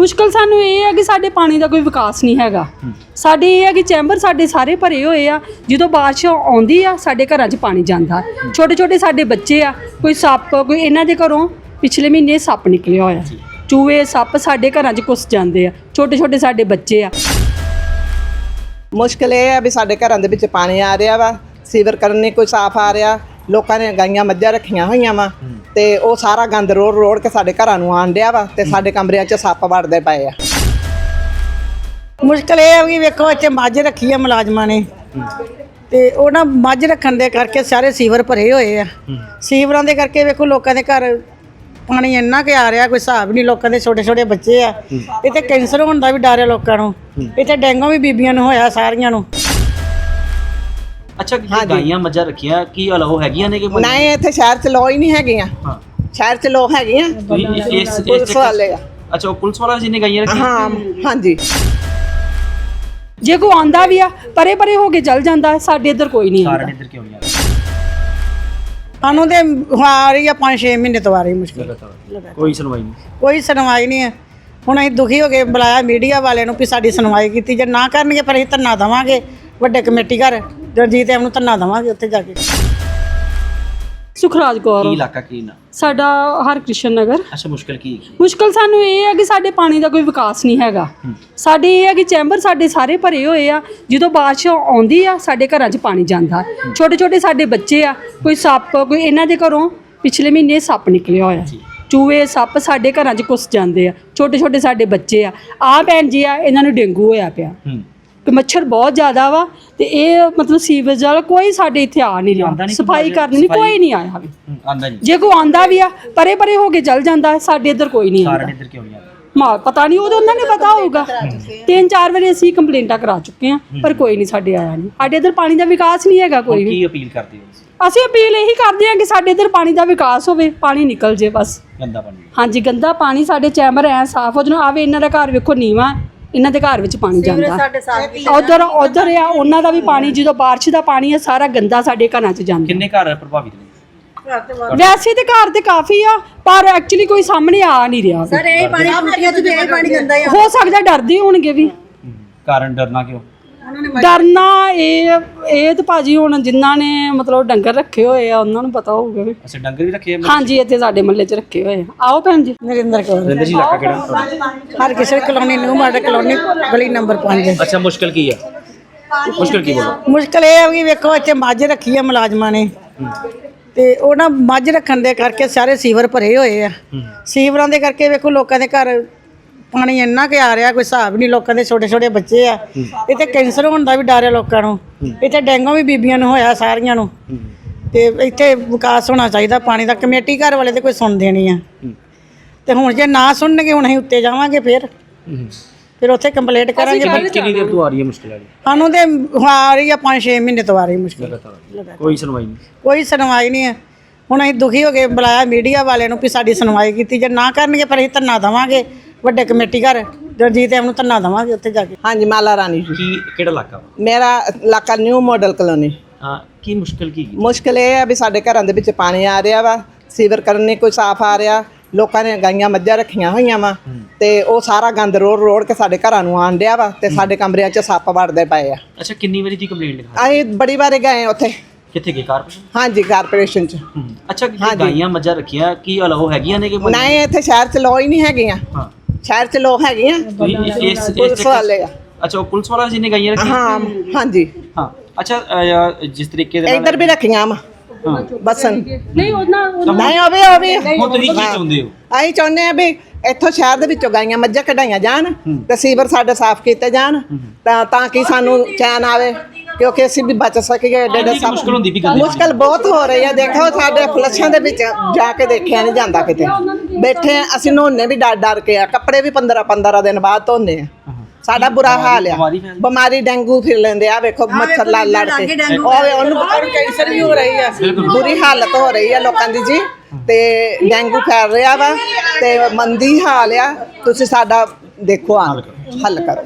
ਮੁਸ਼ਕਲ ਸਾਨੂੰ ਇਹ ਹੈ ਕਿ ਸਾਡੇ ਪਾਣੀ ਦਾ ਕੋਈ ਵਿਕਾਸ ਨਹੀਂ ਹੈਗਾ। ਸਾਡੇ ਇਹ ਹੈ ਕਿ ਚੈਂਬਰ ਸਾਡੇ ਸਾਰੇ ਭਰੇ ਹੋਏ ਆ। ਜਦੋਂ ਬਾਰਿਸ਼ ਆਉਂਦੀ ਆ ਸਾਡੇ ਘਰਾਂ 'ਚ ਪਾਣੀ ਜਾਂਦਾ। ਛੋਟੇ ਛੋਟੇ ਸਾਡੇ ਬੱਚੇ ਆ ਕੋਈ ਸੱਪ ਕੋਈ ਇਹਨਾਂ ਦੇ ਘਰੋਂ ਪਿਛਲੇ ਮਹੀਨੇ ਸੱਪ ਨਿਕਲਿਆ ਹੋਇਆ। ਚੂਹੇ ਸੱਪ ਸਾਡੇ ਘਰਾਂ 'ਚ ਘੁਸ ਜਾਂਦੇ ਆ। ਛੋਟੇ ਛੋਟੇ ਸਾਡੇ ਬੱਚੇ ਆ। ਮੁਸ਼ਕਲ ਇਹ ਹੈ ਵੀ ਸਾਡੇ ਘਰਾਂ ਦੇ ਵਿੱਚ ਪਾਣੀ ਆ ਰਿਹਾ ਵਾ। ਸੀਵਰ ਕਰਨ ਨਹੀਂ ਕੋਈ ਸਾਫ਼ ਆ ਰਿਹਾ। ਲੋਕਾਂ ਨੇ ਗਾਈਆਂ ਮੱਝਾਂ ਰੱਖੀਆਂ ਹੋਈਆਂ ਵਾ ਤੇ ਉਹ ਸਾਰਾ ਗੰਦ ਰੋੜ ਰੋੜ ਕੇ ਸਾਡੇ ਘਰਾਂ ਨੂੰ ਆਣ ਡਿਆ ਵਾ ਤੇ ਸਾਡੇ ਕਮਰਿਆਂ 'ਚ ਸੱਪ ਵੜਦੇ ਪਏ ਆ। ਮੁਸ਼ਕਲ ਇਹ ਹੈ ਕਿ ਵੇਖੋ ਇੱਥੇ ਮੱਝ ਰੱਖੀ ਆ ਮੁਲਾਜ਼ਮਾਂ ਨੇ। ਤੇ ਉਹ ਨਾ ਮੱਝ ਰੱਖਣ ਦੇ ਕਰਕੇ ਸਾਰੇ ਸੀਵਰ ਭਰੇ ਹੋਏ ਆ। ਸੀਵਰਾਂ ਦੇ ਕਰਕੇ ਵੇਖੋ ਲੋਕਾਂ ਦੇ ਘਰ ਪਾਣੀ ਇੰਨਾ ਕਿ ਆ ਰਿਹਾ ਕੋਈ ਹਿਸਾਬ ਨਹੀਂ ਲੋਕਾਂ ਦੇ ਛੋਟੇ ਛੋਟੇ ਬੱਚੇ ਆ। ਇੱਥੇ ਕੈਂਸਰ ਹੋਣ ਦਾ ਵੀ ਡਰ ਹੈ ਲੋਕਾਂ ਨੂੰ। ਇੱਥੇ ਡੈਂਗੂ ਵੀ ਬੀਬੀਆਂ ਨੂੰ ਹੋਇਆ ਸਾਰੀਆਂ ਨੂੰ। ਅੱਛਾ ਕੀ ਗਾਈਆਂ ਮੱਝਾਂ ਰੱਖੀਆਂ ਕੀ ਅਲਾਓ ਹੈਗੀਆਂ ਨੇ ਕਿ ਨਹੀਂ ਇੱਥੇ ਸ਼ਹਿਰ 'ਚ ਲੋ ਹੀ ਨਹੀਂ ਹੈਗੀਆਂ। ਹਾਂ। ਸ਼ਹਿਰ 'ਚ ਲੋ ਹੈਗੀਆਂ। ਤੁਸੀਂ ਇਸ ਇਸ ਪੁਲਿਸ ਵਾਲੇ ਆ। ਅੱਛਾ ਉਹ ਪੁਲਿਸ ਵਾਲਾ ਜਿਹਨੇ ਗਾਈਆਂ ਰੱਖੀਆਂ? ਹਾਂ ਹਾਂਜੀ। ਜੇ ਕੋਈ ਆਂਦਾ ਵੀ ਆ ਪਰੇ ਪਰੇ ਹੋ ਕੇ ਚਲ ਜਾਂਦਾ ਸਾਡੇ ਇੱਧਰ ਕੋਈ ਨਹੀਂ ਕਾਰਨ ਆਉਂਦਾ। ਇੱਧਰ ਕਿਉਂ ਨਹੀਂ ਆ ਸਾਨੂੰ ਤੇ ਆ ਰਹੀ ਆ 5-6 ਮਹੀਨੇ ਤੋਂ ਆ ਰਹੀ ਮੁਸ਼ਕਲ ਕੋਈ ਸੁਣਵਾਈ ਨਹੀਂ। ਕੋਈ ਸੁਣਵਾਈ ਨਹੀਂ ਹੈ। ਹੁਣ ਅਸੀਂ ਦੁਖੀ ਹੋ ਕੇ ਬੁਲਾਇਆ ਮੀਡੀਆ ਵਾਲਿਆਂ ਨੂੰ ਵੀ ਸਾਡੀ ਸੁਣਵਾਈ ਕੀਤੀ ਜੇ ਨਾ ਕਰਨਗੇ ਫਿਰ ਅਸੀਂ ਧਰਨਾ ਦੇਵਾਂਗੇ ਵੱਡੇ ਕਮੇਟੀ ਘਰ। ਰਣਜੀਤ ਐਮ ਨੂੰ ਧਰਨਾ ਦੇਵਾਂਗੇ ਉੱਥੇ ਜਾ ਕੇ। ਸੁਖਰਾਜ ਕੌਰ। ਕੀ ਇਲਾਕਾ ਕੀ ਨਾ? ਸਾਡਾ ਹਰਕ੍ਰਿਸ਼ਨ ਨਗਰ। ਅੱਛਾ ਮੁਸ਼ਕਲ ਕੀ? ਹੈਗੀ? ਮੁਸ਼ਕਲ ਸਾਨੂੰ ਇਹ ਹੈ ਕਿ ਸਾਡੇ ਪਾਣੀ ਦਾ ਕੋਈ ਵਿਕਾਸ ਨਹੀਂ ਹੈਗਾ। ਸਾਡੇ ਇਹ ਹੈ ਕਿ ਚੈਂਬਰ ਸਾਡੇ ਸਾਰੇ ਭਰੇ ਹੋਏ ਆ। ਜਦੋਂ ਬਾਰਿਸ਼ ਆਉਂਦੀ ਆ ਸਾਡੇ ਘਰਾਂ 'ਚ ਪਾਣੀ ਜਾਂਦਾ। ਛੋਟੇ ਛੋਟੇ ਸਾਡੇ ਬੱਚੇ ਆ ਕੋਈ ਸੱਪ ਕੋਈ ਇਹਨਾਂ ਦੇ ਘਰੋਂ ਪਿਛਲੇ ਮਹੀਨੇ ਸੱਪ ਨਿਕਲਿਆ ਹੋਇਆ। ਚੂਹੇ ਸੱਪ ਸਾਡੇ ਘਰਾਂ 'ਚ ਘੁਸ ਜਾਂਦੇ ਆ। ਛੋਟੇ ਛੋਟੇ ਸਾਡੇ ਬੱਚੇ ਆ। ਆ ਭੈਣ ਜੀ ਆ ਇਹਨਾਂ ਨੂੰ ਡੇਂਗੂ ਹੋਇਆ ਪਿਆ। ਹੂੰ। ਕਿ ਮੱਛਰ ਬਹੁਤ ਜ਼ਿਆਦਾ ਵਾ ਤੇ ਇਹ ਮਤਲਬ ਸੀਵਰੇਜ ਵਾਲਾ ਕੋਈ ਸਾਡੇ ਇੱਥੇ ਆ ਨਹੀਂ ਆਉਂਦਾ ਰਿਹਾ ਨਹੀਂ ਸਫ਼ਾਈ ਕਰਨ ਨਹੀਂ ਕੋਈ ਨਹੀਂ ਆਇਆ ਵੀ। ਆਂਦਾ ਨਹੀਂ। ਜੇ ਕੋਈ ਆਂਦਾ ਵੀ ਆ ਪਰੇ ਪਰੇ ਹੋ ਕੇ ਚਲ ਜਾਂਦਾ ਸਾਡੇ ਇੱਧਰ ਕੋਈ ਨਹੀਂ ਕਾਰਨ ਆਉਂਦਾ। ਇੱਧਰ ਕਿਉਂ ਨਹੀਂ ਆ? ਮਾ ਪਤਾ ਨਹੀਂ ਉਹਦੇ ਉਹਨਾਂ ਨੇ ਪਤਾ ਹੋਊਗਾ। ਤਿੰਨ ਚਾਰ ਵਾਰੀ ਅਸੀਂ ਕੰਪਲੇਂਟਾਂ ਕਰਾ ਚੁੱਕੇ ਆ ਪਰ ਕੋਈ ਨਹੀਂ ਸਾਡੇ ਆਇਆ ਨਹੀਂ। ਸਾਡੇ ਇੱਧਰ ਪਾਣੀ ਦਾ ਵਿਕਾਸ ਨਹੀਂ ਹੈਗਾ ਕੋਈ ਹੁਣ ਵੀ। ਕੀ ਅਪੀਲ ਕਰਦੇ ਹੋ ਤੁਸੀਂ? ਅਸੀਂ ਅਪੀਲ ਇਹੀ ਕਰਦੇ ਹਾਂ ਕਿ ਸਾਡੇ ਇੱਧਰ ਪਾਣੀ ਦਾ ਵਿਕਾਸ ਹੋਵੇ ਪਾਣੀ ਨਿਕਲ ਜੇ ਬਸ। ਗੰਦਾ ਪਾਣੀ। ਹਾਂਜੀ ਗੰਦਾ ਪਾਣੀ ਸਾਡੇ ਚੈਂਬਰ ਐ ਸਾਫ਼ ਹੋ ਜਾਣ। ਆਵੇ ਇਹਨਾਂ ਦਾ ਘਰ ਵੇਖੋ ਨੀਵਾ। ਇਹਨਾਂ ਦੇ ਘਰ ਵਿੱਚ ਪਾਣੀ ਜਾਂਦਾ। ਉਧਰ ਉਧਰ ਆ ਉਹਨਾਂ ਦਾ ਵੀ ਪਾਣੀ ਜਦੋਂ ਬਾਰਿਸ਼ ਦਾ ਪਾਣੀ ਹੈ ਸਾਰਾ ਗੰਦਾ ਸਾਡੇ ਘਰਾਂ 'ਚ ਜਾਂਦਾ। ਕਿੰਨੇ ਘਰ ਪ੍ਰਭਾਵਿਤ ਨੇ? ਵੈਸੇ ਤੇ ਘਰ ਤੇ ਕਾਫੀ ਆ ਪਰ ਐਕਚੁਅਲੀ ਕੋਈ ਸਾਹਮਣੇ ਆ ਨਹੀਂ ਰਿਹਾ। ਸਰ ਇਹ ਪਾਣੀ ਟੂਟੀਆਂ ਚ ਇਹ ਪਾਣੀ ਗੰਦਾ ਹੋ ਸਕਦਾ ਡਰਦੇ ਹੋਣਗੇ ਵੀ। ਕਾਰਨ ਡਰਨਾ ਕਿਉਂ? ਡਰਨਾ ਇਹ ਇਹ ਤੇ ਭਾਜੀ ਹੁਣ ਜਿਨ੍ਹਾਂ ਨੇ ਮਤਲਬ ਡੰਗਰ ਰੱਖੇ ਹੋਏ ਆ ਉਹਨਾਂ ਨੂੰ ਪਤਾ ਹੋਊਗਾ ਵੀ। ਅੱਛਾ ਡੰਗਰ ਵੀ ਰੱਖੇ ਆ? ਹਾਂਜੀ ਇੱਥੇ ਸਾਡੇ ਮੱਲੇ 'ਚ ਰੱਖੇ ਹੋਏ ਆ। ਆਓ ਭੈਣ ਜੀ। ਨਰਿੰਦਰ ਕੌਰ। ਰਿੰਦਰ ਜੀ ਇਲਾਕਾ ਕਿਹੜਾ? ਹਰ ਕਿਸੇ ਕਲੋਨੀ ਨਿਊ ਮਾਡਲ ਕਲੋਨੀ ਗਲੀ ਨੰਬਰ 5 ਅੱਛਾ ਮੁਸ਼ਕਲ ਕੀ ਆ? ਮੁਸ਼ਕਲ ਕੀ ਬੋਲੋ? ਮੁਸ਼ਕਲ ਇਹ ਹੈ ਕਿ ਵੇਖੋ ਇੱਥੇ ਮੱਝ ਰੱਖੀ ਆ ਮੁਲਾਜ਼ਮਾਂ ਨੇ। ਤੇ ਉਹ ਨਾ ਮੱਝ ਰੱਖਣ ਦੇ ਕਰਕੇ ਸਾਰੇ ਸੀਵਰ ਭਰੇ ਹੋਏ ਆ। ਸੀਵਰਾਂ ਦੇ ਕਰਕੇ ਵੇਖੋ ਲੋਕਾਂ ਦੇ ਘਰ ਪਾਣੀ ਇੰਨਾ ਕਿ ਆ ਰਿਹਾ ਕੋਈ ਹਿਸਾਬ ਨਹੀਂ ਲੋਕਾਂ ਦੇ ਛੋਟੇ ਛੋਟੇ ਬੱਚੇ ਆ। ਇੱਥੇ ਕੈਂਸਰ ਹੋਣ ਦਾ ਵੀ ਡਰ ਹੈ ਲੋਕਾਂ ਨੂੰ। ਇੱਥੇ ਡੈਂਗੂ ਵੀ ਬੀਬੀਆਂ ਨੂੰ ਹੋਇਆ ਸਾਰੀਆਂ ਨੂੰ। ਤੇ ਇੱਥੇ ਵਿਕਾਸ ਹੋਣਾ ਚਾਹੀਦਾ ਪਾਣੀ ਦਾ ਕਮੇਟੀ ਘਰ ਵਾਲੇ ਤੇ ਕੋਈ ਸੁਣਦੇ ਨਹੀਂ ਆ। ਤੇ ਹੁਣ ਜੇ ਨਾ ਸੁਣਨਗੇ ਹੁਣ ਅਸੀਂ ਉੱਤੇ ਜਾਵਾਂਗੇ ਫਿਰ। ਫਿਰ ਉੱਥੇ ਕੰਪਲੇਂਟ ਕਰਾਂਗੇ। ਕਿੰਨੀ ਦੇਰ ਤੋਂ ਆ ਰਹੀ ਹੈ ਮੁਸ਼ਕਲ ਆ ਰਹੀ ਸਾਨੂੰ ਤੇ ਆ ਰਹੀ ਆ 5-6 ਮਹੀਨੇ ਤੋਂ ਆ ਰਹੀ ਮੁਸ਼ਕਲ। ਕੋਈ ਸੁਣਵਾਈ ਨਹੀਂ। ਕੋਈ ਸੁਣਵਾਈ ਨਹੀਂ ਹੈ ਹੁਣ ਅਸੀਂ ਦੁਖੀ ਹੋ ਕੇ ਬੁਲਾਇਆ ਮੀਡੀਆ ਵਾਲਿਆਂ ਨੂੰ ਵੀ ਸਾਡੀ ਸੁਣਵਾਈ ਕੀਤੀ। ਜੇ ਨਾ ਕਰਨਗੇ ਫਿਰ ਅਸੀਂ ਧਰਨਾ ਦੇਵਾਂਗੇ। ਵੱਡੇ ਕਮੇਟੀ ਘਰ ਰਣਜੀਤ ਐਮ ਨੂੰ ਧਰਨਾ ਦੇਵਾਂਗੇ ਉੱਥੇ ਜਾ ਕੇ। ਹਾਂਜੀ ਮਾਲਾ ਰਾਣੀ ਜੀ। ਕੀ ਕਿਹੜਾ ਇਲਾਕਾ ਵਾ? ਮੇਰਾ ਇਲਾਕਾ ਨਿਊ ਮਾਡਲ ਕਲੋਨੀ ਹਾਂ ਕੀ ਮੁਸ਼ਕਲ ਕੀ ਹੈਗੀ? ਮੁਸ਼ਕਲ ਇਹ ਹੈ ਵੀ ਸਾਡੇ ਘਰਾਂ ਦੇ ਵਿੱਚ ਪਾਣੀ ਆ ਰਿਹਾ ਵਾ ਸੀਵਰ ਕਰਨ ਨਹੀਂ ਕੋਈ ਸਾਫ਼ ਆ ਰਿਹਾ ਲੋਕਾਂ ਨੇ ਗਾਈਆਂ ਮੱਝਾਂ ਰੱਖੀਆਂ ਹੋਈਆਂ ਵਾ ਤੇ ਉਹ ਸਾਰਾ ਗੰਦ ਰੋੜ ਰੋੜ ਕੇ ਸਾਡੇ ਘਰਾਂ ਨੂੰ ਆਣ ਡਿਆ ਵਾ ਤੇ ਸਾਡੇ ਕਮਰਿਆਂ 'ਚ ਸੱਪ ਵੜਦੇ ਪਏ ਆ। ਅੱਛਾ ਕਿੰਨੀ ਵਾਰੀ ਦੀ ਕੰਪਲੇਂਟ ਲਿਖਾ ਅਸੀਂ ਬੜੀ ਵਾਰੀ ਗਏ ਉੱਥੇ। ਕਿੱਥੇ ਗਏ? ਕਾਰਪੋਰੇਸ਼ਨ? ਹਾਂਜੀ ਕਾਰਪੋਰੇਸ਼ਨ 'ਚ। ਅੱਛਾ ਕੀ ਗਾਈਆਂ ਮੱਝਾਂ ਰੱਖੀਆਂ ਕੀ ਅਲਾਓ ਹੈਗੀਆਂ ਨੇ ਕਿ ਨਹੀਂ ਇੱਥੇ ਸ਼ਹਿਰ 'ਚ ਲੋ ਹੀ ਨਹੀਂ ਹੈਗੀਆਂ। ਹਾਂ। ਸ਼ਹਿਰ 'ਚ ਲੋ ਹੈਗੀਆਂ ਤੁਸੀਂ ਇਸ ਇਸ ਪੁਲਿਸ ਵਾਲੇ ਆ। ਅੱਛਾ ਉਹ ਪੁਲਿਸ ਵਾਲਾ ਜਿਹਨੇ ਗਾਈਆਂ ਰੱਖੀਆਂ? ਹਾਂ ਹਾਂਜੀ। ਹਾਂ। ਅੱਛਾ ਅਹ, ਜਿਸ ਤਰੀਕੇ ਦੇ ਨਾਲ ਇੱਧਰ ਵੀ ਰੱਖੀਆਂ ਵਾ। ਹਾਂ। ਬਸਨ। ਨਹੀਂ ਉਹਨਾਂ ਨਹੀਂ ਹੋਵੇ ਹੋਵੇ ਹੁਣ ਤੁਸੀਂ ਕੀ ਚਾਹੁੰਦੇ ਹੋ? ਅਸੀਂ ਚਾਹੁੰਦੇ ਆ ਵੀ ਇੱਥੋਂ ਸ਼ਹਿਰ ਦੇ ਵਿੱਚੋਂ ਗਾਈਆਂ ਮੱਝਾਂ ਕਢਾਈਆਂ ਜਾਣ ਤੇ ਸੀਵਰ ਸਾਡੇ ਸਾਫ਼ ਕੀਤੇ ਜਾਣ ਤਾਂ ਤਾਂ ਕਿ ਸਾਨੂੰ ਚੈਨ ਆਵੇ ਕਿਉਂਕਿ ਅਸੀਂ ਵੀ ਬਚ ਸਕੀਏ ਏਡੇ ਏਡੇ ਇੰਨੀ ਕੁ ਮੁਸ਼ਕਲ ਹੁੰਦੀ ਵੀ ਗੰਦੇ ਮੁਸ਼ਕਲ ਬਹੁਤ ਹੋ ਰਹੀ ਹੈ ਦੇਖੋ ਸਾਡੇ ਫਲਸ਼ਾਂ ਦੇ ਵਿੱਚ ਜਾ ਕੇ ਦੇਖਿਆ ਨਹੀਂ ਜਾਂਦਾ ਕਿਤੇ। ਬੈਠੇ ਆ, ਅਸੀਂ ਨਹਾਉਣੇ ਵੀ ਡਰ ਡਰ ਕੇ ਆ। ਕੱਪੜੇ ਵੀ 15 15 ਦਿਨ ਬਾਅਦ ਧੋਨੇ ਆ। ਸਾਡਾ ਬੁਰਾ ਹਾਲ ਆ। ਬਿਮਾਰੀ ਡੈਂਗੂ ਫਿਰ ਲੈਂਦੇ ਆ ਵੇਖੋ ਮੱਛਰ ਲੜ ਲੜ ਕੇ। ਉਹ ਉਹਨੂੰ ਕੈਂਸਰ ਵੀ ਹੋ ਰਹੀ ਆ। ਬੁਰੀ ਹਾਲਤ ਹੋ ਰਹੀ ਆ ਲੋਕਾਂ ਦੀ ਜੀ। ਤੇ ਡੈਂਗੂ ਫੈਲ ਰਿਹਾ ਵਾ ਤੇ ਮੰਦੀ ਹਾਲ ਆ। ਤੁਸੀਂ ਸਾਡਾ ਦੇਖੋ ਆ ਹੱਲ ਕਰੋ।